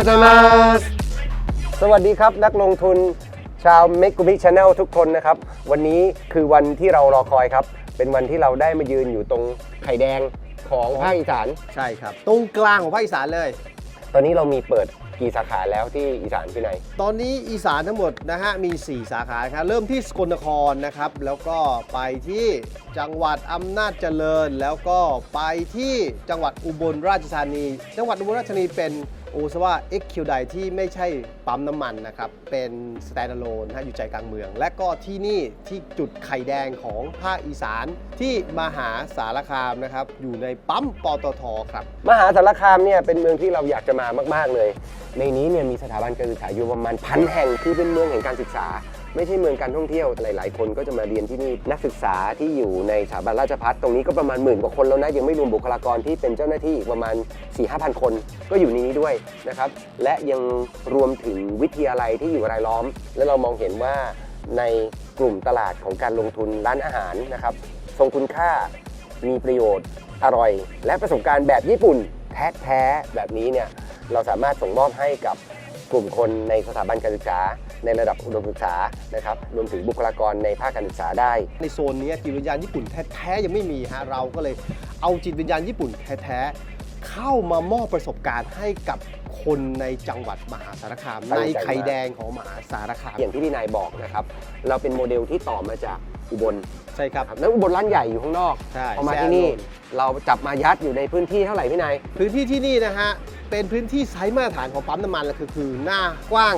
ยไซมัสสวัสดีครับ นักลงทุนชาวเมกุมิชแนลทุกคนนะครับ วันนี้คือวันที่เรารอคอยครับ เป็นวันที่เราได้มายืนอยู่ตรงไข่แดงของภาคอีสาน ใช่ครับ ตรงกลางของภาคอีสานเลย ตอนนี้เรามีเปิดกี่สาขาแล้วที่อีสานพี่ไหนายตอนนี้อีสานทั้งหมดนะฮะมี 4 สาขาครับเริ่มที่สกลนครนะครับ แล้วก็ไปที่จังหวัดอำนาจเจริญ แล้วก็ไปที่จังหวัดอุบลราชธานี จังหวัดอุบลราชธานีเป็น อซาว่าเอ็กคิวไดที่ไม่ใช่ปั๊มน้ำมันนะครับ เป็นสแตนด์ l o นนะฮะอยู่ใจกลางเมือง และก็ที่นี่ที่จุดไข่แดงของภาคอีสานที่มหาสารคามนะครับ อยู่ในปั๊มปตทครับ มหาสารคามเนี่ยเป็นเมืองที่เราอยากจะมามาก ๆ เลย ในนี้เนี่ยมีสถาบันการศึกษาอยู่ประมาณพันแห่งคือเป็นเมืองแห่งการศึกษา ไม่ใช่เมืองการท่องเที่ยวหลายๆ คนก็จะมาเรียนที่นี่นักศึกษาที่อยู่ในสถาบันราชภัฏตรงนี้ก็ประมาณหมื่นกว่าคนแล้วนะยังไม่รวมบุคลากรที่เป็นเจ้าหน้าที่อีกประมาณ4 5 0 0 0คน ก็อยู่ในนี้ด้วยนะครับและยังรวมถึงวิทยาลัยที่อยู่รายล้อม และเรามองเห็นว่าในกลุ่มตลาดของการลงทุนร้านอาหารนะครับทรงคุณค่ามีประโยชน์อร่อย และประสบการณ์แบบญี่ปุ่นแท้ๆแบบนี้เนี่ยเราสามารถส่งมอบให้กับกลุ่มคนในสถาบันการศึกษา ในระดับอุดมศึกษานะครับรวมถึงบุคลากรในภาคการศึกษาได้ ในโซนนี้จิตวิญญาณญี่ปุ่นแท้ๆยังไม่มีฮะเราก็เลยเอาจิตวิญญาณญี่ปุ่นแท้ๆเข้ามามอบประสบการณ์ให้กับคนในจังหวัดมหาสารคามตั้งในใจมากไข่แดงของมหาสารคามอย่างที่พี่นายบอกนะครับเราเป็นโมเดลที่ต่อมาจากอุบลใช่ครับครับแล้วอุบลร้านใหญ่อยู่ข้างนอกใช่พอมาที่นี่แซ่โลนเราจับมายัดอยู่ในพื้นที่เท่าไหร่พี่นายพื้นที่ที่นี่นะฮะเป็นพื้นที่ไซส์มาตรฐานของปั๊มน้ำมันเลยคือคือ หน้ากว้าง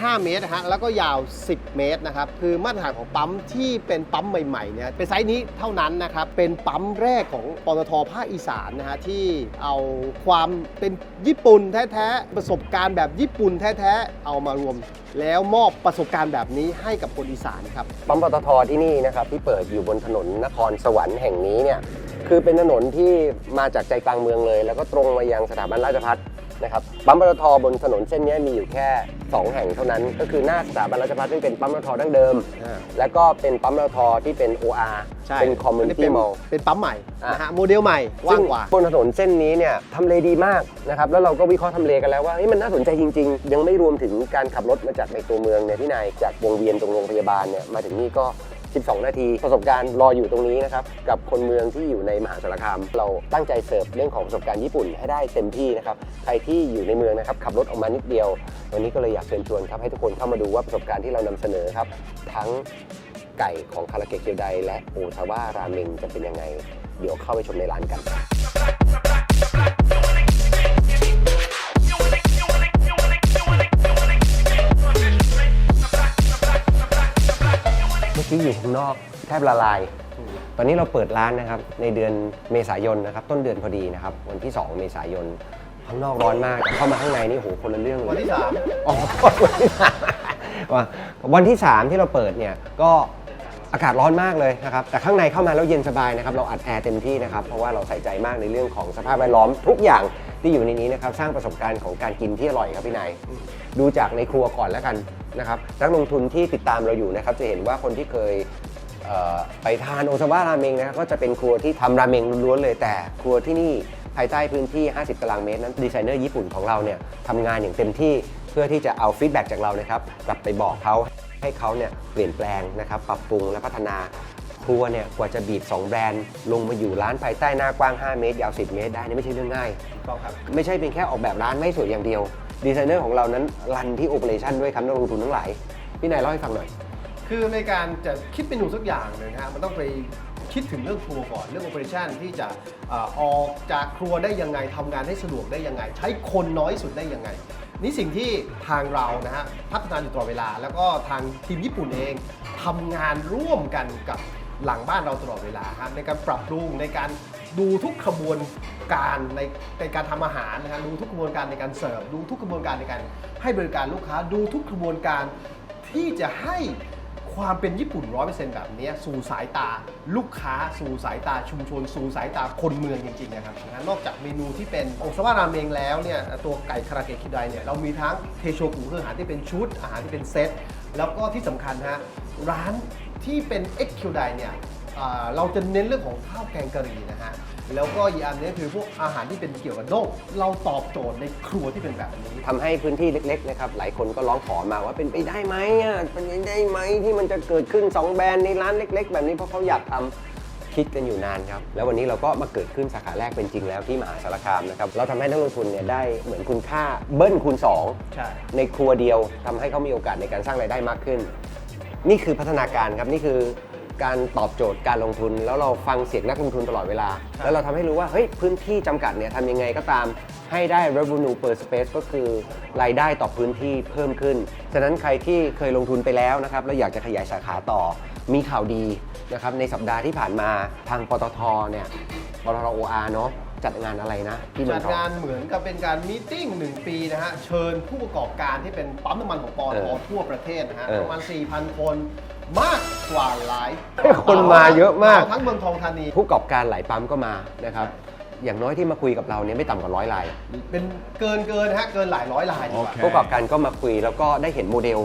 5 เมตรนะฮะแล้วก็ยาว 10 เมตรนะครับคือมาตรฐานของปั๊มที่เป็นปั๊มใหม่ๆเนี่ยเป็นไซส์นี้เท่านั้นนะครับเป็นปั๊มแรกของปตทภาคอีสานนะฮะที่เอาความเป็นญี่ปุ่นแท้ๆประสบการณ์แบบญี่ปุ่นแท้ๆเอามารวม แล้วมอบประสบการณ์แบบนี้ให้กับคนอีสานครับปั๊มปตทที่นี่นะครับที่เปิดอยู่บนถนนนครสวรรค์แห่งนี้เนี่ยคือเป็นถนนที่มาจากใจกลางเมืองเลย แล้วก็ตรงมายังสถาบันราชพัฒ นะครับปั๊มปตทบนถนนเส้นนี้มีอยู่แค่ 2 แห่งเท่านั้น ก็คือหน้าสถาบันราชพัฒซึ่งเป็นปั๊มปตทดั้งเดิม แล้วก็เป็นปั๊มปตทที่เป็น OR ใช่เป็นอั Community เป็น Mall เป็นปั๊มใหม่นะอะฮะโมเดลใหม่กว้างกว่าซึ่บนถนนเส้นนี้เนี่ยทำเลดีมากนะครับแล้วเราก็วิเคราะห์ทำเลกันแล้วว่าเฮ้ยมันน่าสนใจจริง ๆ ยังไม่รวมถึงการขับรถมาจากในตัวเมืองเนี่ยพี่นายจากวงเวียนตรงโรงพยาบาลเนี่ยมาถึงนี่ก็ 12 นาที ประสบการณ์รออยู่ตรงนี้นะครับ กับคนเมืองที่อยู่ในมหาสารคาม เราตั้งใจเสิร์ฟเรื่องของประสบการณ์ญี่ปุ่นให้ได้เต็มที่นะครับ ใครที่อยู่ในเมืองนะครับขับรถออกมานิดเดียว วันนี้ก็เลยอยากเชิญชวนครับให้ทุกคนเข้ามาดูว่าประสบการณ์ที่เรานำเสนอครับ ทั้งไก่ของคาราเกะเกียวไดและโอทาวาราเมงจะเป็นยังไง เดี๋ยวเข้าไปชมในร้านกัน เมื่อกี้อยู่ข้างนอกแทบละลาย ตอนนี้เราเปิดร้านนะครับในเดือนเมษายนนะครับต้นเดือนพอดีนะครับวันที่ 2 เมษายนข้างนอกร้อนมากแต่เข้ามาข้างในนี่โหคนละเรื่องเลยวันที่3อ๋อวันที่สามว่าวันที่ 3 ที่เราเปิดเนี่ยก็อากาศร้อนมากเลยนะครับแต่ข้างในเข้ามาแล้วเย็นสบายนะครับเราอัดแอร์เต็มที่นะครับเพราะว่าเราใส่ใจมากในเรื่องของสภาพแวดล้อมทุกอย่างที่อยู่ในนี้นะครับสร้างประสบการณ์ของการกินที่อร่อยครับพี่นาย ดูจากในครัวก่อนแล้วกันนะครับนักลงทุนที่ติดตามเราอยู่นะครับจะเห็นว่าคนที่เคยเอ่อไปทานโอซาวาราเมงนะครับก็จะเป็นครัวที่ทำราเมงล้วนๆเลยแต่ ครัวที่นี่ภายใต้พื้นที่ 50 ตารางเมตรนั้นดีไซเนอร์ญี่ปุ่นของเราเนี่ยทำงานอย่างเต็มที่เพื่อที่จะเอาฟีดแบ็กจากเรานะครับกลับไปบอกเขาให้เขาเนี่ยเปลี่ยนแปลงนะครับปรับปรุงและพัฒนาครัวเนี่ยกว่าจะบีบ 2 แบรนด์ ลงมาอยู่ร้านภายใต้หน้ากว้าง 5 เมตร ยาว 10 เมตรได้นี่ไม่ใช่เรื่องง่ายต้องครับ ไม่ใช่เป็นแค่ออกแบบร้านไม่สวยอย่างเดียว ดีไซเนอร์ของเรานั้นรันที่โอเปอเรชันด้วยครับนักลงทุนทั้งหลายพี่นายเล่าให้ฟังหน่อย คือในการจะคิดเมนูสักอย่างหนึ่งฮะมันต้องไปคิดถึงเรื่องครัวก่อนเรื่องโอเปอเรชันที่จะเอ่อออกจากครัวได้ยังไงทำงานให้สะดวกได้ยังไง ใช้คนน้อยสุดได้ยังไง นี่สิ่งที่ทางเรานะฮะพัฒนาอยู่ตลอดเวลา แล้วก็ทางทีมญี่ปุ่นเองทำงานร่วมกันกับหลังบ้านเราตลอดเวลาครับในการปรับปรุงในการ ดูทุกขบวนการในในการทำอาหารนะฮะดูทุกกระบวนการในการเสิร์ฟดูทุกกระบวนการในการให้บริการลูกค้าดูทุกกระบวนการที่จะให้ความเป็นญี่ปุ่น100%แบบนี้สู่สายตาลูกค้าสู่สายตาชุมชน สู่สายตาคนเมืองจริงๆนะครับนะนอกจากเมนูที่เป็นโอซาวาราเมงแล้วเนี่ยตัวไก่คาราเกะคิไดเนี่ยเรามีทั้งเทโชกุคืออาหารที่เป็นชุด อาหารที่เป็นเซตแล้วก็ที่สำคัญฮะร้านที่เป็นเอ็กคิวไดเนี่ย เราจะเน้นเรื่องของข้าวแกงกะหรี่นะฮะ แล้วก็อีกอันนึงคือพวกอาหารที่เป็นเกี่ยวกับน่องเราตอบโจทย์ในครัวที่เป็นแบบนี้ ทำให้พื้นที่เล็กๆนะครับ หลายคนก็ร้องขอมาว่าเป็นไปได้ไหมอะเป็นไปได้ไหมที่มันจะเกิดขึ้น 2 แบรนด์ในร้านเล็ก ๆ แบบนี้เพราะเขาอยากทำคิดกันอยู่นานครับ แล้ววันนี้เราก็มาเกิดขึ้นสาขาแรกเป็นจริงแล้วที่มหาสารคามนะครับ เราทำให้นักลงทุนเนี่ยได้เหมือนคุณค่าเบิ้ลคูณสองใช่ ในครัวเดียวทำให้เขามีโอกาสในการสร้างรายได้มากขึ้น นี่คือพัฒนาการครับนี่คือ การตอบโจทย์การลงทุน แล้วเราฟังเสียงนักลงทุนตลอดเวลาครับแล้วเราทำให้รู้ว่าเฮ้ยพื้นที่จำกัดเนี่ยทำยังไงก็ตามให้ได้ revenue per space ก็คือรายได้ต่อพื้นที่เพิ่มขึ้น ฉะนั้นใครที่เคยลงทุนไปแล้วนะครับแล้วอยากจะขยายสาขาต่อมีข่าวดีนะครับในสัปดาห์ที่ผ่านมาทางปตทเนี่ยปตท OR เนาะจัดงานอะไรนะที่เมืจัอดงทอง งานเหมือนกับเป็นการมีตติ้งหนึ่งปีนะฮะ เชิญผู้ประกอบการที่เป็นปั๊มน้ำมันของปอเอทอทั่วประเทศนะฮะเออประมาณ4,000 คน มากกว่าหลายคนมาเยอะมาก ทั้งเมืองทองธานี ผู้ประกอบการหลายปั๊มก็มานะครับ อย่างน้อยที่มาคุยกับเราเนี่ยไม่ต่ำกว่าร้อยรายเป็นเกินเกินนะฮะเกินหลายร้อยรายดีกว่าผู้ประกอบการก็มาคุยแล้วก็ได้เห็นโมเดล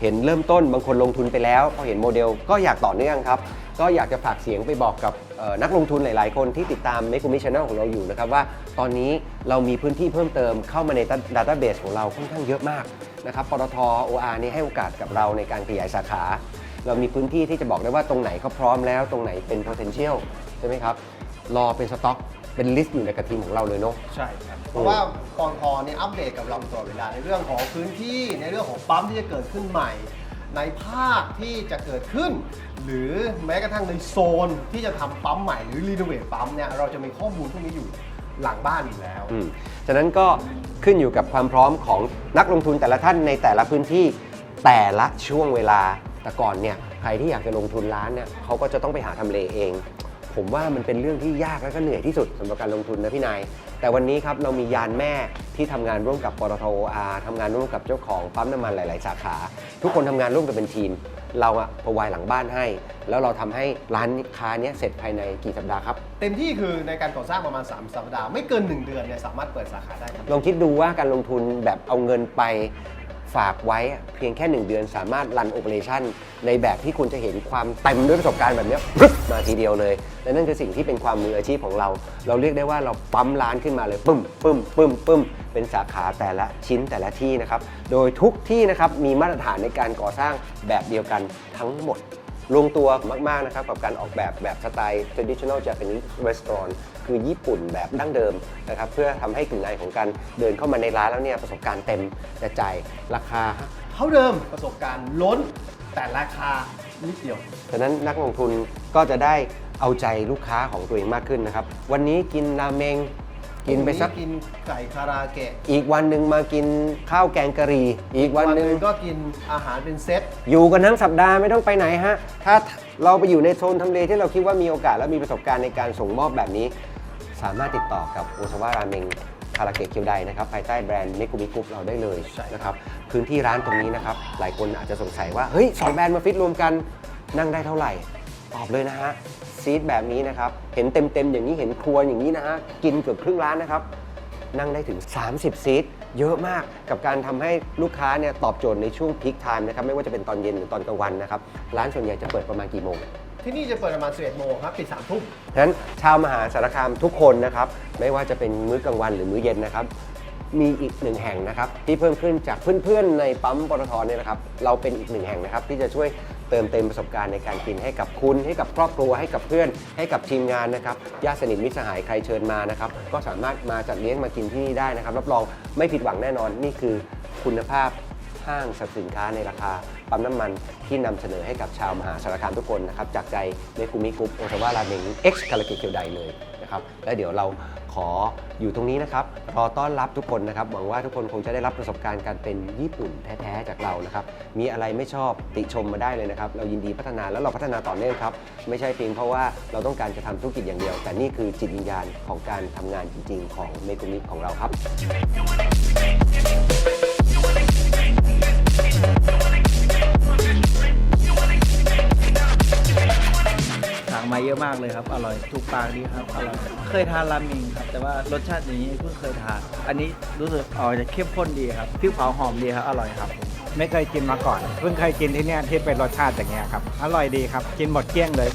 เห็นเริ่มต้นบางคนลงทุนไปแล้วพอเห็นโมเดลก็อยากต่อเนื่องครับก็อยากจะฝากเสียงไปบอกกับเอ่อนักลงทุนหลาย ๆ คนที่ติดตาม m e g u m i Channel ของเราอยู่นะครับว่าตอนนี้เรามีพื้นที่เพิ่มเติมเข้ามาใน Database ของเราค่อนข้างเยอะมากนะครับปตท OR นี่ให้โอกาสกับเราในการขยายสาขา เรามีพื้นที่ที่จะบอกได้ว่าตรงไหนเขาพร้อมแล้วตรงไหนเป็น potential ใช่ไหมครับ รอเป็นสต็อกเป็นลิสต์อยู่ในกระทีมของเราเลยเนาะ ใช่ครับ เพราะว่าปอนทอเนี่ยอัปเดตกับเราตลอดเวลาในเรื่องของพื้นที่ในเรื่องของปั๊มที่จะเกิดขึ้นใหม่ ในภาคที่จะเกิดขึ้น หรือแม้กระทั่งในโซนที่จะทำปั๊มใหม่หรือรีโนเวทปั๊มเนี่ยเราจะมีข้อมูลพวกนี้อยู่หลังบ้านอยู่แล้ว อืมฉะนั้นก็ขึ้นอยู่กับความพร้อมของนักลงทุนแต่ละท่านในแต่ละพื้นที่แต่ละช่วงเวลา แต่ก่อนเนี่ยใครที่อยากจะลงทุนร้านเนี่ยเขาก็จะต้องไปหาทำเลเอง ผมว่ามันเป็นเรื่องที่ยากและก็เหนื่อยที่สุดสำหรับการลงทุนนะพี่นาย แต่วันนี้ครับเรามียานแม่ที่ทำงานร่วมกับปตทโออาร์ทำงานร่วมกับเจ้าของปั๊มน้ำมันหลาย ๆ สาขา ทุกคนทำงานร่วมกันเป็นทีม เราอะพรวายหลังบ้านให้ แล้วเราทำให้ร้านค้าเนี้ยเสร็จภายในกี่สัปดาห์ครับ เต็มที่คือในการก่อสร้างประมาณ 3 สัปดาห์ ไม่เกิน 1 เดือนเนี่ยสามารถเปิดสาขาได้ครับ ลองคิดดูว่าการลงทุนแบบเอาเงินไป ฝากไว้เพียงแค่ 1 เดือนสามารถรันโอเปอเรชันในแบบที่คุณจะเห็นความเต็มด้วยประสบการณ์แบบนี้มาทีเดียวเลย และนั่นคือสิ่งที่เป็นความมืออาชีพของเรา เราเรียกได้ว่าเราปั๊มร้านขึ้นมาเลยปึ้มปึ้มปึ้มปึ้มเป็นสาขาแต่ละชิ้นแต่ละที่นะครับโดยทุกที่นะครับมีมาตรฐานในการก่อสร้างแบบเดียวกันทั้งหมดลงตัวมาก ๆ นะครับ กับการออกแบบแบบสไตล์ traditional Japanese restaurant คือญี่ปุ่นแบบดั้งเดิมนะครับเพื่อทำให้กลิ่นอายของการเดินเข้ามาในร้านแล้วเนี่ยประสบการณ์เต็มแต่จ่ายราคาเท่าเดิมประสบการณ์ล้นแต่ราคานิดเดียวฉะนั้นนักลงทุนก็จะได้เอาใจลูกค้าของตัวเองมากขึ้นนะครับ วันนี้กินราเมงกินไปสักกินไก่คาราเกะ อีกวันหนึ่งมากินข้าวแกงกะหรี่ อีกวันหนึ่งก็กินอาหารเป็นเซต อยู่กันทั้งสัปดาห์ไม่ต้องไปไหนฮะ ถ้าเราไปอยู่ในโซนทำเลที่เราคิดว่ามีโอกาสและมีประสบการณ์ในการส่งมอบแบบนี้ สามารถติดต่อกับโอซาวาราเมงคาราเกะเคียวไดนะครับภายใต้แบรนด์เมกุมิกุปเราได้เลยใช่ครับนะครับพื้นที่ร้านตรงนี้นะครับหลายคนอาจจะสงสัยว่าเฮ้ยสองแบรนด์มาฟิตรวมกันนั่งได้เท่าไหร่ตอบเลยนะฮะซีทแบบนี้นะครับเห็นเต็มๆอย่างนี้เห็นครัวอย่างนี้นะฮะกินเกือบครึ่งร้านนะครับนั่งได้ถึง 30 ซีทเยอะมากกับการทำให้ลูกค้าเนี่ยตอบโจทย์ในช่วงพีคไทม์นะครับไม่ว่าจะเป็นตอนเย็นหรือตอนกลางวันนะครับร้านส่วนใหญ่จะเปิดประมาณกี่โมง ที่นี่จะเปิดประมาณ 11 โมงครับ ปิด 3 ทุ่ม ฉะนั้นชาวมหาสารคามทุกคนนะครับ ไม่ว่าจะเป็นมื้อกลางวันหรือมื้อเย็นนะครับ มีอีกหนึ่งแห่งนะครับ ที่เพิ่มขึ้นจากเพื่อนๆในปั๊มปตทเนี่ยนะครับ เราเป็นอีกหนึ่งแห่งนะครับ ที่จะช่วยเติมเต็มประสบการณ์ในการกินให้กับคุณ ให้กับครอบครัวให้กับเพื่อน ให้กับทีมงานนะครับญาติสนิทมิตรสหายใครเชิญมานะครับ ก็สามารถมาจัดเลี้ยงมากินที่นี่ได้นะครับรับรองไม่ผิดหวังแน่นอนนี่คือคุณภาพ ห้างสรรพสินค้าในราคาปั๊มน้ำมันที่นำเสนอให้กับชาวมหาสารคามทุกคนนะครับจากใจเมกุมิกรุ๊ปโอซาวาราเมง X คาราเกะเคียวไดเลยนะครับและเดี๋ยวเราขออยู่ตรงนี้นะครับรอต้อนรับทุกคนนะครับหวังว่าทุกคนคงจะได้รับประสบการณ์การเป็นญี่ปุ่นแท้ๆจากเรานะครับมีอะไรไม่ชอบติชมมาได้เลยนะครับเรายินดีพัฒนาแล้วเราพัฒนาต่อเนื่องครับไม่ใช่เพียงเพราะว่าเราต้องการจะทำธุรกิจอย่างเดียว แต่นี่คือจิตวิญญาณของการทำงานจริง ๆ ของเมกุมิของเราครับ มาเยอะมากเลยครับ อร่อยถูกปากดีครับอร่อยเคยทานราเมงครับแต่ว่ารสชาติอย่างนี้เพิ่งเคยทานอันนี้รู้สึกออกจะเข้มข้นดีครับพริกเผาหอมดีครับอร่อยครับไม่เคยกินมาก่อน เพิ่งเคยกินที่เนี่ยที่เป็นรสชาติอย่างเงี้ยครับ อร่อยดีครับ กินหมดเกลี้ยงเลย